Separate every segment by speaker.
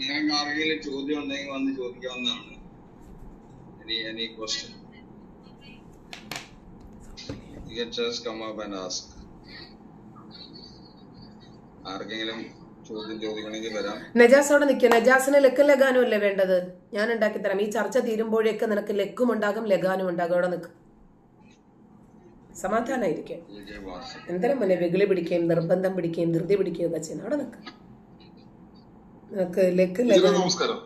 Speaker 1: നിങ്ങൾക്ക് ആരെങ്കിലും ചോദ്യം ഉണ്ടെങ്കിൽ വന്ന് ചോദിക്കാവുന്നതാണ്. Any any question You can just come up and ask. ആർക്കെങ്കിലും ചോദ്യം ചോദിക്കണമെങ്കിൽ വരാം.
Speaker 2: നജാസ് അവിടെ നിൽക്കുക നജാസിന് ലക്കും ലഗാനും അല്ലേ വേണ്ടത്? ഞാൻ ഉണ്ടാക്കി തരാം. ഈ ചർച്ച തീരുമ്പോഴേക്ക് നിനക്ക് ലക്കും ഉണ്ടാകും ലഗാനും ഉണ്ടാകും. അവിടെ നിൽക്കും സമാധാനായിരിക്കും.
Speaker 1: എ ജെ വാസൻ
Speaker 2: എന്തരം മോനെ വെകിളി പിടിക്കുകയും നിർബന്ധം പിടിക്കുകയും ധൃതി പിടിക്കുകയും ഒക്കെ ചെയ്യുന്നു അവിടെ നിൽക്ക് നിനക്ക് ലക്ക്
Speaker 3: ടീച്ചറെ
Speaker 2: ലഗാനും
Speaker 3: നമസ്കാരം.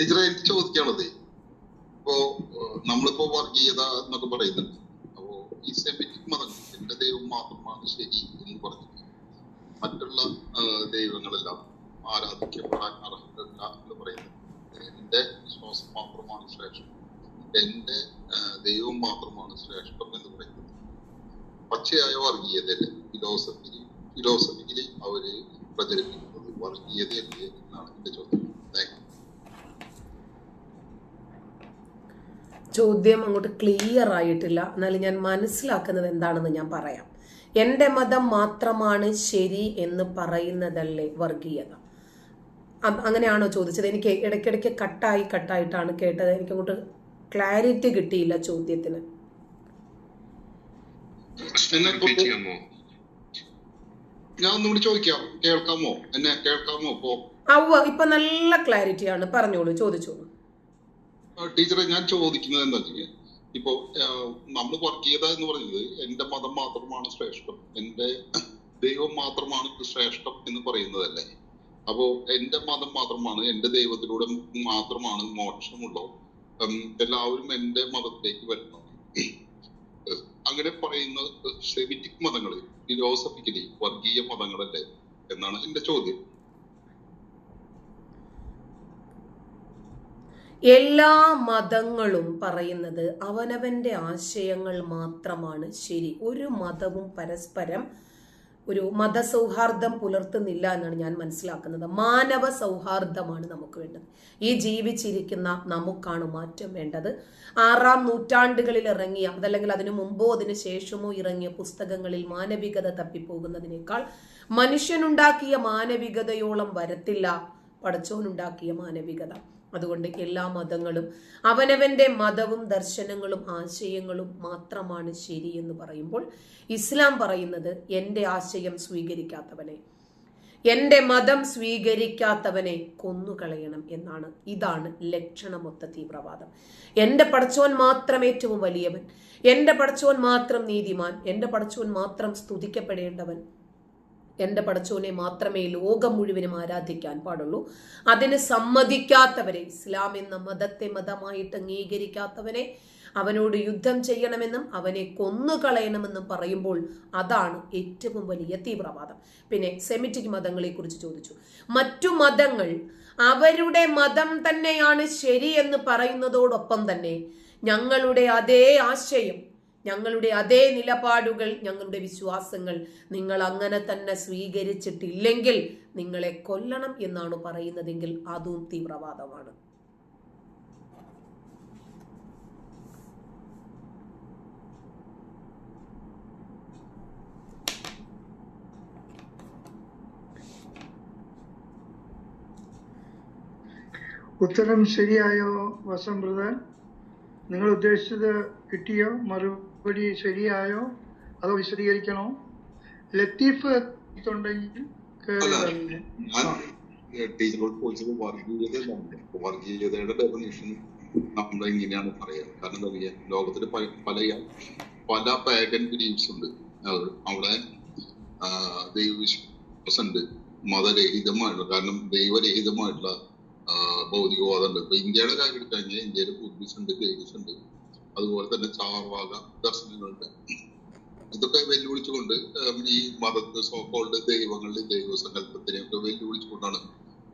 Speaker 3: ടീച്ചറെ എനിക്ക് ചോദിക്കാനുള്ളത്. ഇപ്പോ നമ്മളിപ്പോ വർഗീയത എന്നൊക്കെ പറയുന്നുണ്ട്. അപ്പോ ഈ സെമിറ്റിക് മതങ്ങൾ എന്റെ ദൈവം മാത്രമാണ് ശരി എന്ന് പറഞ്ഞു മറ്റുള്ള ദൈവങ്ങളെല്ലാം ആരാധിക്കപ്പെടാൻ അർഹതല്ല എന്ന് പറയുന്നത്. എന്റെ വിശ്വാസം മാത്രമാണ് ശ്രേഷ്ഠം. എന്റെ ദൈവം മാത്രമാണ് ശ്രേഷ്ഠം എന്ന് പറയുന്നത്. പച്ചയായ വർഗീയതയിലെ ഫിലോസഫിയിൽ ഫിലോസഫിക്കലി അവർ പ്രചരിപ്പിക്കുന്നത്. വർഗീയതയല്ലേ എന്നാണ് എന്റെ ചോദ്യം.
Speaker 2: ചോദ്യം അങ്ങോട്ട് ക്ലിയർ ആയിട്ടില്ല. എന്നാലും ഞാൻ മനസ്സിലാക്കുന്നത് എന്താണെന്ന് ഞാൻ പറയാം. എന്റെ മതം മാത്രമാണ് ശരി എന്ന് പറയുന്നതല്ലേ വർഗീയത? അങ്ങനെയാണോ ചോദിച്ചത്? എനിക്ക് ഇടയ്ക്കിടയ്ക്ക് കട്ടായി കട്ടായിട്ടാണ് കേട്ടത്. എനിക്ക് അങ്ങോട്ട് ക്ലാരിറ്റി കിട്ടിയില്ല ചോദ്യത്തിന്.
Speaker 3: ഞാൻ ഒന്നുകൂടി ചോദിക്കാം. കേൾക്കാമോ? എന്നെ കേൾക്കാമോ ഇപ്പോ?
Speaker 2: അവ ഇപ്പൊ നല്ല ക്ലാരിറ്റിയാണ് പറഞ്ഞോളൂ ചോദിച്ചോളൂ.
Speaker 3: ടീച്ചറെ ഞാൻ ചോദിക്കുന്നത് എന്താ വെച്ചാൽ ഇപ്പോ നമ്മൾ വർഗീയത എന്ന് പറയുന്നത് എന്റെ മതം മാത്രമാണ് ശ്രേഷ്ഠം. എന്റെ ദൈവം മാത്രമാണ് ശ്രേഷ്ഠം എന്ന് പറയുന്നതല്ലേ? അപ്പോ എന്റെ മതം മാത്രമാണ് എന്റെ ദൈവത്തിലൂടെ മാത്രമാണ് മോക്ഷമുള്ളൂ എല്ലാവരും എന്റെ മതത്തിലേക്ക് വരണം അങ്ങനെ പറയുന്ന സെമിറ്റിക് മതങ്ങൾ ഫിലോസഫിക്കലി വർഗീയ മതങ്ങളല്ലേ എന്നാണ് എന്റെ ചോദ്യം.
Speaker 2: എല്ലാ മതങ്ങളും പറയുന്നത് അവനവന്റെ ആശയങ്ങൾ മാത്രമാണ്. ശരി ഒരു മതവും പരസ്പരം ഒരു മതസൗഹാർദ്ദം പുലർത്തുന്നില്ല എന്നാണ് ഞാൻ മനസ്സിലാക്കുന്നത്. മാനവ സൗഹാർദ്ദമാണ് നമുക്ക് വേണ്ടത്. ഈ ജീവിച്ചിരിക്കുന്ന നമുക്കാണ് മാറ്റം വേണ്ടത്. ആറാം നൂറ്റാണ്ടുകളിൽ ഇറങ്ങിയ അതല്ലെങ്കിൽ അതിനു മുമ്പോ അതിനു ശേഷമോ ഇറങ്ങിയ പുസ്തകങ്ങളിൽ മാനവികത തപ്പിപ്പോകുന്നതിനേക്കാൾ മനുഷ്യനുണ്ടാക്കിയ മാനവികതയോളം വരത്തില്ല പടച്ചോനുണ്ടാക്കിയ മാനവികത. അതുകൊണ്ട് എല്ലാ മതങ്ങളും അവനവന്റെ മതവും ദർശനങ്ങളും ആശയങ്ങളും മാത്രമാണ് ശരി എന്ന് പറയുമ്പോൾ ഇസ്ലാം പറയുന്നത് എന്റെ ആശയം സ്വീകരിക്കാത്തവനെ എന്റെ മതം സ്വീകരിക്കാത്തവനെ കൊന്നുകളയണം എന്നാണ്. ഇതാണ് ലക്ഷണമൊത്ത തീവ്രവാദം. എന്റെ പടച്ചോൻ മാത്രം ഏറ്റവും വലിയവൻ എന്റെ പടച്ചോൻ മാത്രം നീതിമാൻ എന്റെ പടച്ചോൻ മാത്രം സ്തുതിക്കപ്പെടേണ്ടവൻ എന്റെ പടച്ചോനെ മാത്രമേ ലോകം മുഴുവനും ആരാധിക്കാൻ പാടുള്ളൂ. അതിന് സമ്മതിക്കാത്തവരെ ഇസ്ലാം എന്ന മതത്തെ മതമായിട്ട് അംഗീകരിക്കാത്തവനെ അവനോട് യുദ്ധം ചെയ്യണമെന്നും അവനെ കൊന്നുകളയണമെന്നും പറയുമ്പോൾ അതാണ് ഏറ്റവും വലിയ തീവ്രവാദം. പിന്നെ സെമിറ്റിക് മതങ്ങളെ കുറിച്ച് ചോദിച്ചു. മറ്റു മതങ്ങൾ അവരുടെ മതം തന്നെയാണ് ശരിയെന്ന് പറയുന്നതോടൊപ്പം തന്നെ ഞങ്ങളുടെ അതേ ആശയം ഞങ്ങളുടെ അതേ നിലപാടുകൾ ഞങ്ങളുടെ വിശ്വാസങ്ങൾ നിങ്ങൾ അങ്ങനെ തന്നെ സ്വീകരിച്ചിട്ടില്ലെങ്കിൽ നിങ്ങളെ കൊല്ലണം എന്നാണ് പറയുന്നതെങ്കിൽ അതും തീവ്രവാദമാണ്.
Speaker 4: ഉത്തരം ശരിയായോ വസം നിങ്ങൾ ഉദ്ദേശിച്ചത് കിട്ടിയോ? മറുപടി ശരിയായോ? അതോ വിശദീകരിക്കണോ? ലത്തീഫ്
Speaker 3: ഞാൻ ടീച്ചറോട് വർഗീയതയുടെ ഡെഫിനേഷൻ നമ്മൾ എങ്ങനെയാണ് പറയാ? കാരണം എന്താ പറയാ ലോകത്തിൽ പല പല പാഗൻ ബിലീഫ്സ് ഉണ്ട്. അവിടെ ദൈവവിശ്വാസമുണ്ട്. മതരഹിതമായിട്ടുള്ള കാരണം ദൈവരഹിതമായിട്ടുള്ള ഭൗതികവാദമുണ്ട്. ഇപ്പൊ ഇന്ത്യയുടെ കാര്യം എടുത്തു കഴിഞ്ഞാൽ ഇന്ത്യയിൽ ബുദ്ധിസ്റ്റ് ഉണ്ട് ഉണ്ട്. അതുപോലെ തന്നെ ചാർവാക ദർശനങ്ങളുണ്ട്. ഇതൊക്കെ വെല്ലുവിളിച്ചുകൊണ്ട് ഈ മതത്തെ സോക്കോൾഡ് ദൈവങ്ങളുടെ ദൈവസങ്കല്പത്തിനെയൊക്കെ വെല്ലുവിളിച്ചുകൊണ്ടാണ്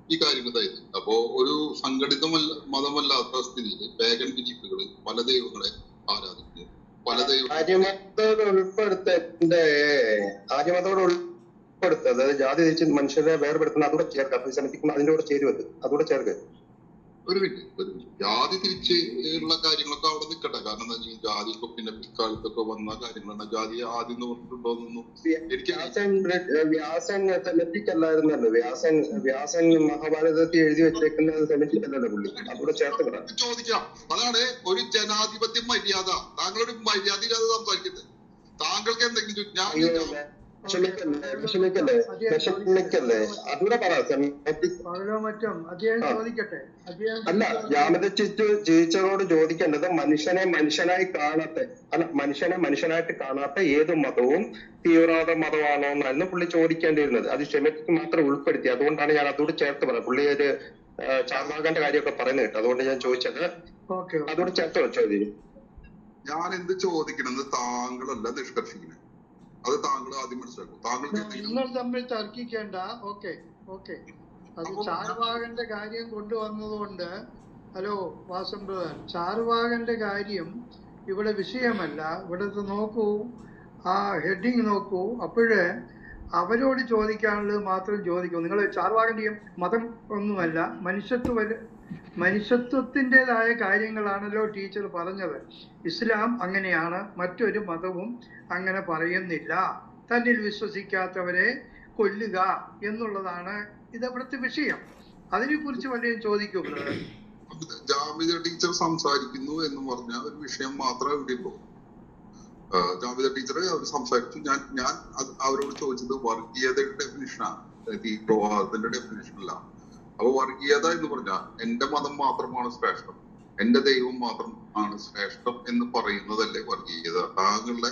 Speaker 3: ഈ കാര്യങ്ങൾ തരുന്നത് അപ്പോ ഒരു സംഘടിതമല്ല മതമല്ലാത്ത സ്ഥിതിയിൽ വേഗൻ ബിലീഫുകൾ പല ദൈവങ്ങളെ ആരാധിക്കുന്നു. പല ദൈവ
Speaker 5: ആര്യമതത്തോട് ആര്യമതോട് അതായത് ജാതി തിരിച്ച് മനുഷ്യരെ വേർപെടുത്തുന്ന അതോടെ ചേർക്കുക അതിന്റെ കൂടെ ചേരുവത് അതോടെ ചേർക്ക്
Speaker 3: ഒരു മിനിറ്റ് ജാതി തിരിച്ച് ഉള്ള കാര്യങ്ങളൊക്കെ അവിടെ നിൽക്കട്ടെ. കാരണം എന്താ വെച്ചാൽ ജാതി ഇപ്പൊ പിന്നെ പിൽക്കാലത്തൊക്കെ വന്ന കാര്യങ്ങളാണ്. ജാതി ആദ്യം എന്ന് പറഞ്ഞിട്ടുണ്ടോന്നൊന്നും
Speaker 5: വ്യാസൻ സെമിറ്റിക് അല്ലായിരുന്നല്ലോ വ്യാസൻ വ്യാസൻ മഹാഭാരതത്തിൽ എഴുതി വെച്ചേക്കുന്നത് സെമിറ്റിക് അല്ലല്ലോ പുള്ളി അതൂടെ ചേർത്ത്
Speaker 3: ചോദിക്കാം. അതാണ് ഒരു ജനാധിപത്യ മര്യാദ. താങ്കളൊരു മര്യാദ ഇല്ലാതെ സംസാരിക്കുന്നത് താങ്കൾക്ക് എന്തെങ്കിലും ഞാൻ
Speaker 5: അല്ല ജാമതച്ചിട്ട് ടീച്ചറോട് ചോദിക്കേണ്ടത് മനുഷ്യനെ മനുഷ്യനായി കാണാത്ത അല്ല മനുഷ്യനെ മനുഷ്യനായിട്ട് കാണാത്ത ഏത് മതവും തീവ്രവാദ മതമാണോ എന്നായിരുന്നു പുള്ളി ചോദിക്കേണ്ടിയിരുന്നത്. അത് ക്ഷമയ്ക്ക് മാത്രം ഉൾപ്പെടുത്തി. അതുകൊണ്ടാണ് ഞാൻ അതോട് ചേർത്ത് പറഞ്ഞത്. പുള്ളി ഒരു ചാർമാകന്റെ കാര്യമൊക്കെ പറയുന്നത് കേട്ടോ. അതുകൊണ്ട് ഞാൻ ചോദിച്ചത് അതോട് ചേർത്ത് ഇതിന്
Speaker 3: ഞാൻ എന്ത് ചോദിക്കണമെന്ന് താങ്കളല്ല നിഷ്കർഷിക്കുന്നത്. അത് താങ്കൾ ആദ്യം മനസ്സിലാക്കും. താങ്കൾക്ക്
Speaker 4: നിങ്ങൾ തമ്മിൽ തർക്കിക്കേണ്ട. Okay okay. അത് ചാർവാകന്റെ കാര്യം കൊണ്ടുവന്നതുകൊണ്ട് ഹലോ വാസം ബ്രദർ ചാർവാകന്റെ കാര്യം ഇവിടെ വിഷയമല്ല. ഇവിടുത്തെ നോക്കൂ. ആ ഹെഡിങ് നോക്കൂ. അപ്പോഴ് അവരോട് ചോദിക്കാനുള്ളത് മാത്രം ചോദിക്കൂ. നിങ്ങൾ ചാർവാകന്റെയും മതം ഒന്നുമല്ല മനുഷ്യത്വ മനുഷ്യത്വത്തിന്റെതായ കാര്യങ്ങളാണല്ലോ ടീച്ചർ പറഞ്ഞത്. ഇസ്ലാം അങ്ങനെയാണ് മറ്റൊരു മതവും അങ്ങനെ പറയുന്നില്ല. തന്നിൽ വിശ്വസിക്കാത്തവരെ കൊല്ലുക എന്നുള്ളതാണ് ഇതവിടുത്തെ വിഷയം. അതിനെക്കുറിച്ച് വല്ലതും ചോദിക്കുന്നത്
Speaker 3: ജാമിത ടീച്ചർ സംസാരിക്കുന്നു എന്ന് പറഞ്ഞ ഒരു വിഷയം മാത്രമേ ഇവിടെ ഉള്ളൂ. ആ, ജാമിത ടീച്ചർ അവർ സംസാരിച്ചു. ഞാൻ ഞാൻ അവരോട് ചോദിച്ചത് വർഗീയതയുടെ ഡെഫിനിഷനാണ് തീവ്രവാദത്തിന്റെ ഡെഫിനിഷൻ അല്ല. അപ്പൊ വർഗീയത എന്ന് പറഞ്ഞാൽ എന്റെ മതം മാത്രമാണ് ശ്രേഷ്ഠം. എന്റെ ദൈവം മാത്രം ആണ് ശ്രേഷ്ഠം എന്ന് പറയുന്നതല്ലേ വർഗീയത. താങ്കളുടെ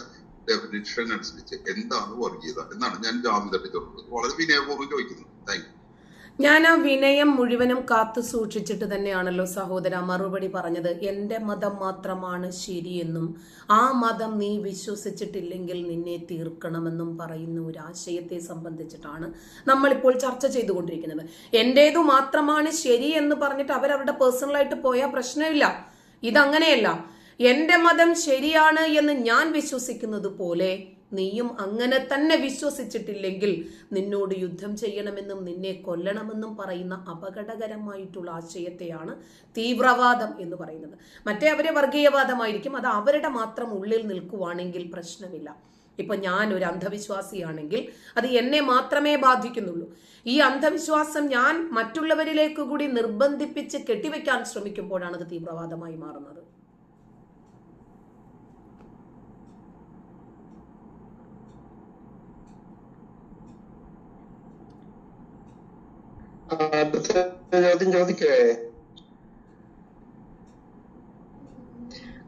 Speaker 3: ഡെഫിനിഷൻ അനുസരിച്ച് എന്താണ് വർഗീയത എന്നാണ് ഞാൻ ജാമിത ടീച്ചറോട് വളരെ വിനയപൂർവം ചോദിക്കുന്നത് താങ്ക് യു
Speaker 2: ഞാൻ ആ വിനയം മുഴുവനും കാത്തു സൂക്ഷിച്ചിട്ട് തന്നെയാണല്ലോ സഹോദര മറുപടി പറഞ്ഞത്. എന്റെ മതം മാത്രമാണ് ശരിയെന്നും ആ മതം നീ വിശ്വസിച്ചിട്ടില്ലെങ്കിൽ നിന്നെ തീർക്കണമെന്നും പറയുന്ന ഒരു ആശയത്തെ സംബന്ധിച്ചിട്ടാണ് നമ്മളിപ്പോൾ ചർച്ച ചെയ്തുകൊണ്ടിരിക്കുന്നത്. എന്റേതു മാത്രമാണ് ശരി എന്ന് പറഞ്ഞിട്ട് അവരവരുടെ പേഴ്സണലായിട്ട് പോയാൽ പ്രശ്നമില്ല. ഇതങ്ങനെയല്ല. എന്റെ മതം ശരിയാണ് എന്ന് ഞാൻ വിശ്വസിക്കുന്നത് പോലെ നീയും അങ്ങനെ തന്നെ വിശ്വസിച്ചിട്ടില്ലെങ്കിൽ നിന്നോട് യുദ്ധം ചെയ്യണമെന്നും നിന്നെ കൊല്ലണമെന്നും പറയുന്ന അപകടകരമായിട്ടുള്ള ആശയത്തെയാണ് തീവ്രവാദം എന്ന് പറയുന്നത്. മറ്റേ അവരെ വർഗീയവാദമായിരിക്കും. അത് അവരുടെ മാത്രം ഉള്ളിൽ നിൽക്കുവാണെങ്കിൽ പ്രശ്നമില്ല. ഇപ്പൊ ഞാൻ ഒരു അന്ധവിശ്വാസിയാണെങ്കിൽ അത് എന്നെ മാത്രമേ ബാധിക്കുന്നുള്ളൂ. ഈ അന്ധവിശ്വാസം ഞാൻ മറ്റുള്ളവരിലേക്ക് കൂടി നിർബന്ധിപ്പിച്ച് കെട്ടിവെക്കാൻ ശ്രമിക്കുമ്പോഴാണ് അത് തീവ്രവാദമായി മാറുന്നത്.
Speaker 5: അടുത്ത ചോദ്യം ചോദിക്കേ.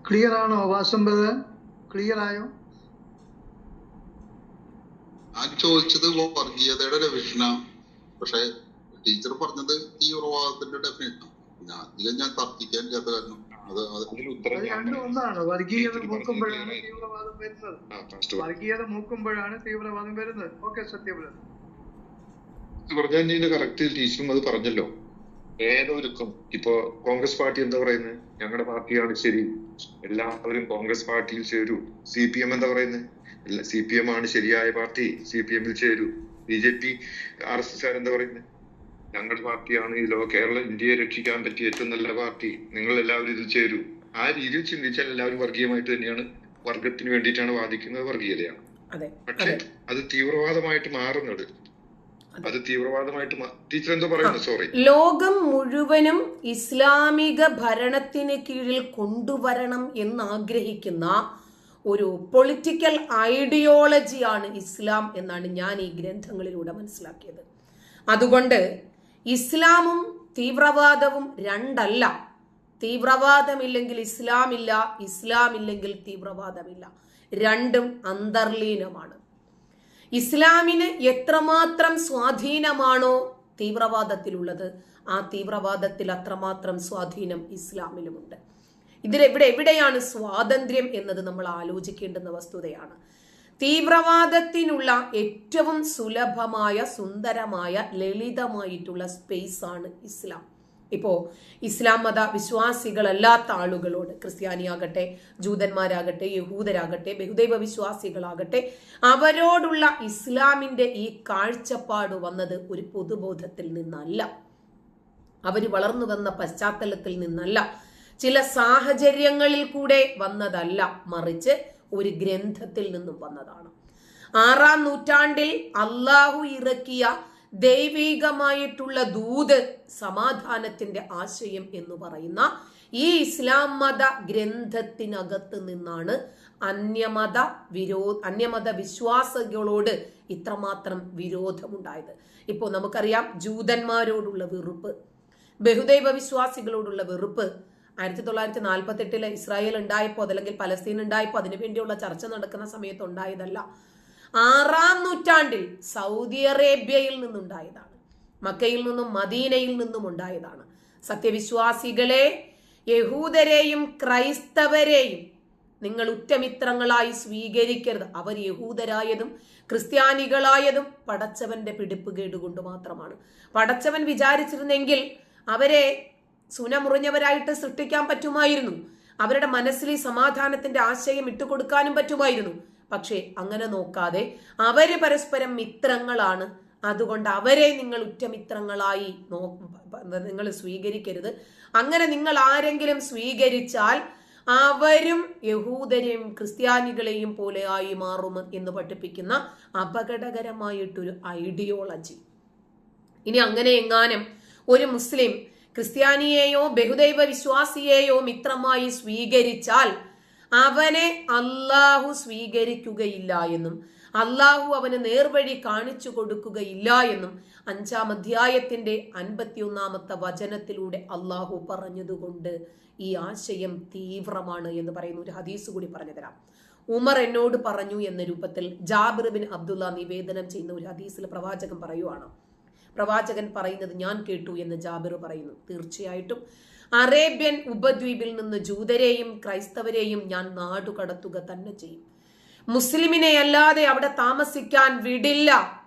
Speaker 4: ക്ലിയർ ആണോ വാസം ബ്രദർ ക്ലിയർ ആയോ
Speaker 3: ഞാൻ ചോദിച്ചത് വർഗീയതയുടെ ഡെഫിനിഷനാണ് പക്ഷെ ടീച്ചർ പറഞ്ഞത് തീവ്രവാദത്തിന്റെ ഡെഫിനിഷൻ ഞാൻ അധികം ഞാൻ തർക്കിക്കാൻ ഇല്ലാത്ത കാരണം. അത്
Speaker 4: രണ്ടും ഒന്നാണ്. വർഗീയത മൂക്കുമ്പോഴാണ് തീവ്രവാദം വരുന്നത്.
Speaker 6: ആ,
Speaker 4: വർഗീയത മൂക്കുമ്പോഴാണ് തീവ്രവാദം വരുന്നത്. ഓക്കെ സത്യബ്രദർ
Speaker 6: പറഞ്ഞാൽ ഇതിന്റെ കറക്റ്റ് ടീച്ചറും അത് പറഞ്ഞല്ലോ. ഏതൊരുക്കും. ഇപ്പോ കോൺഗ്രസ് പാർട്ടി എന്താ പറയുന്നത് ഞങ്ങളുടെ പാർട്ടിയാണ് ശരി. എല്ലാവരും കോൺഗ്രസ് പാർട്ടിയിൽ ചേരൂ. സി പി എം എന്താ പറയുന്നത് സി പി എം ആണ് ശരിയായ പാർട്ടി. സി പി എമ്മിൽ ചേരൂ. B J P R S S എന്താ പറയുന്നത് ഞങ്ങളുടെ പാർട്ടിയാണ് ഈ ലോക കേരള ഇന്ത്യയെ രക്ഷിക്കാൻ പറ്റിയ ഏറ്റവും നല്ല പാർട്ടി. നിങ്ങൾ എല്ലാവരും ഇതിൽ ചേരൂ. ആ രീതിയിൽ ചിന്തിച്ചാൽ എല്ലാവരും വർഗീയമായിട്ട് തന്നെയാണ്. വർഗത്തിന് വേണ്ടിയിട്ടാണ് വാദിക്കുന്നത് വർഗീയതയാണ്. പക്ഷെ
Speaker 2: അത്
Speaker 6: തീവ്രവാദമായിട്ട് മാറുന്നത്. അത് തീവ്രവാദമായിട്ട് ടീച്ചർ എന്തോ പറയുന്നു സോറി
Speaker 2: ലോകം മുഴുവനും ഇസ്ലാമിക ഭരണത്തിന് കീഴിൽ കൊണ്ടുവരണം എന്ന് ആഗ്രഹിക്കുന്ന ഒരു പൊളിറ്റിക്കൽ ഐഡിയോളജിയാണ് ഇസ്ലാം എന്നാണ് ഞാൻ ഈ ഗ്രന്ഥങ്ങളിലൂടെ മനസ്സിലാക്കിയത്. അതുകൊണ്ട് ഇസ്ലാമും തീവ്രവാദവും രണ്ടല്ല. തീവ്രവാദമില്ലെങ്കിൽ ഇസ്ലാമില്ല ഇസ്ലാമില്ലെങ്കിൽ തീവ്രവാദമില്ല. രണ്ടും അന്തർലീനമാണ്. ഇസ്ലാമിന് എത്രമാത്രം സ്വാധീനമാണോ തീവ്രവാദത്തിലുള്ളത് ആ തീവ്രവാദത്തിൽ അത്രമാത്രം സ്വാധീനം ഇസ്ലാമിലുമുണ്ട്. ഇതിലെവിടെ എവിടെ എവിടെയാണ് സ്വാതന്ത്ര്യം എന്നത് നമ്മൾ ആലോചിക്കേണ്ടുന്ന വസ്തുതയാണ്. തീവ്രവാദത്തിനുള്ള ഏറ്റവും സുലഭമായ സുന്ദരമായ ലളിതമായിട്ടുള്ള സ്പേസ് ആണ് ഇസ്ലാം. ഇപ്പോ ഇസ്ലാം മത വിശ്വാസികളല്ലാത്ത ആളുകളോട് ക്രിസ്ത്യാനിയാകട്ടെ ജൂതന്മാരാകട്ടെ യഹൂദരാകട്ടെ ബഹുദൈവ വിശ്വാസികളാകട്ടെ അവരോടുള്ള ഇസ്ലാമിന്റെ ഈ കാഴ്ചപ്പാട് വന്നത് ഒരു പൊതുബോധത്തിൽ നിന്നല്ല. അവർ വളർന്നു വന്ന പശ്ചാത്തലത്തിൽ നിന്നല്ല. ചില സാഹചര്യങ്ങളിൽ കൂടെ വന്നതല്ല മറിച്ച് ഒരു ഗ്രന്ഥത്തിൽ നിന്നും വന്നതാണ്. ആറാം നൂറ്റാണ്ടിൽ അള്ളാഹു ഇറക്കിയ ദൈവികമായിട്ടുള്ള ദൂത് സമാധാനത്തിന്റെ ആശയം എന്ന് പറയുന്ന ഈ ഇസ്ലാം മത ഗ്രന്ഥത്തിനകത്ത് നിന്നാണ് അന്യമത വിരോ അന്യമത വിശ്വാസികളോട് ഇത്രമാത്രം വിരോധമുണ്ടായത്. ഇപ്പോൾ നമുക്കറിയാം ജൂതന്മാരോടുള്ള വെറുപ്പ് ബഹുദൈവ വിശ്വാസികളോടുള്ള വെറുപ്പ്. ആയിരത്തി തൊള്ളായിരത്തി നാൽപ്പത്തെട്ടിലെ ഇസ്രായേൽ ഉണ്ടായപ്പോൾ അതല്ലെങ്കിൽ പലസ്തീൻ ഉണ്ടായപ്പോൾ അതിനുവേണ്ടിയുള്ള ചർച്ച നടക്കുന്ന സമയത്ത് ഉണ്ടായതല്ല. ആറാം നൂറ്റാണ്ടിൽ സൗദി അറേബ്യയിൽ നിന്നുണ്ടായതാണ്. മക്കയിൽ നിന്നും മദീനയിൽ നിന്നും ഉണ്ടായതാണ്. സത്യവിശ്വാസികളെ യഹൂദരെയും ക്രൈസ്തവരെയും നിങ്ങൾ ഉറ്റമിത്രങ്ങളായി സ്വീകരിക്കരുത്. അവർ യഹൂദരായതും ക്രിസ്ത്യാനികളായതും പടച്ചവന്റെ പിടിപ്പ് കേടുകൊണ്ട് മാത്രമാണ്. പടച്ചവൻ വിചാരിച്ചിരുന്നെങ്കിൽ അവരെ സുനമുറിഞ്ഞവരായിട്ട് സൃഷ്ടിക്കാൻ പറ്റുമായിരുന്നു. അവരുടെ മനസ്സിൽ സമാധാനത്തിന്റെ ആശയം ഇട്ടുകൊടുക്കാനും പറ്റുമായിരുന്നു. പക്ഷേ അങ്ങനെ നോക്കാതെ അവർ പരസ്പരം മിത്രങ്ങളാണ്. അതുകൊണ്ട് അവരെ നിങ്ങൾ ഉറ്റമിത്രങ്ങളായി നോ നിങ്ങൾ സ്വീകരിക്കരുത്. അങ്ങനെ നിങ്ങൾ ആരെങ്കിലും സ്വീകരിച്ചാൽ അവരും യഹൂദരെയും ക്രിസ്ത്യാനികളെയും പോലെ ആയി മാറും എന്ന് പഠിപ്പിക്കുന്ന അപകടകരമായിട്ടൊരു ഐഡിയോളജി. ഇനി അങ്ങനെ എങ്ങാനും ഒരു മുസ്ലിം ക്രിസ്ത്യാനിയെയോ ബഹുദൈവ വിശ്വാസിയെയോ മിത്രമായി സ്വീകരിച്ചാൽ അവനെ അള്ളാഹു സ്വീകരിക്കുകയില്ല എന്നും അള്ളാഹു അവന് നേർവഴി കാണിച്ചു കൊടുക്കുകയില്ല എന്നും അഞ്ചാം അധ്യായത്തിന്റെ അൻപത്തിയൊന്നാമത്തെ വചനത്തിലൂടെ അള്ളാഹു പറഞ്ഞതുകൊണ്ട് ഈ ആശയം തീവ്രമാണ് എന്ന് പറയുന്ന ഒരു ഹദീസ് കൂടി പറഞ്ഞു തരാം. ഉമർ എന്നോട് പറഞ്ഞു എന്ന രൂപത്തിൽ ജാബിർ ബിൻ അബ്ദുള്ള നിവേദനം ചെയ്യുന്ന ഒരു ഹദീസിൽ പ്രവാചകൻ പറയുവാണ്. പ്രവാചകൻ പറയുന്നത് ഞാൻ കേട്ടു എന്ന് ജാബിർ പറയുന്നു. തീർച്ചയായിട്ടും അറേബ്യൻ ഉപദ്വീപിൽ നിന്ന് ജൂതരെയും ക്രൈസ്തവരെയും ഞാൻ നാടുകടത്തുക തന്നെ ചെയ്യും. മുസ്ലിമിനെ അല്ലാതെ അവിടെ താമസിക്കാൻ വിടില്ല.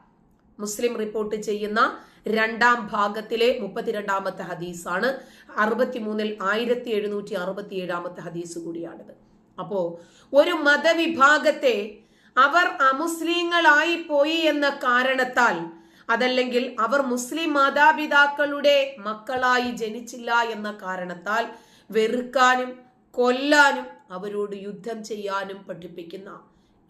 Speaker 2: മുസ്ലിം റിപ്പോർട്ട് ചെയ്യുന്ന രണ്ടാം ഭാഗത്തിലെ മുപ്പത്തിരണ്ടാമത്തെ ഹദീസാണ്. അറുപത്തിമൂന്നിൽ ആയിരത്തി എഴുന്നൂറ്റി അറുപത്തി ഏഴാമത്തെ ഹദീസ് കൂടിയാണിത്. അപ്പോ ഒരു മതവിഭാഗത്തെ അവർ അമുസ്ലിങ്ങളായി പോയി എന്ന കാരണത്താൽ അതല്ലെങ്കിൽ അവർ മുസ്ലിം മാതാപിതാക്കളുടെ മക്കളായി ജനിച്ചില്ല എന്ന കാരണത്താൽ വെറുക്കാനും കൊല്ലാനും അവരോട് യുദ്ധം ചെയ്യാനും പഠിപ്പിക്കുന്ന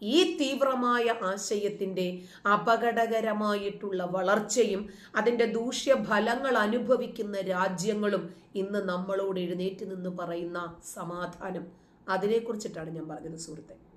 Speaker 2: ഈ തീവ്രമായ ആശയത്തിന്റെ അപകടകരമായിട്ടുള്ള വളർച്ചയും അതിന്റെ ദൂഷ്യഫലങ്ങൾ അനുഭവിക്കുന്ന രാജ്യങ്ങളും ഇന്ന് നമ്മളോട് എഴുന്നേറ്റ് നിന്ന് പറയുന്ന സമാധാനം. അതിനെക്കുറിച്ചിട്ടാണ് ഞാൻ പറഞ്ഞത് സുഹൃത്തെ.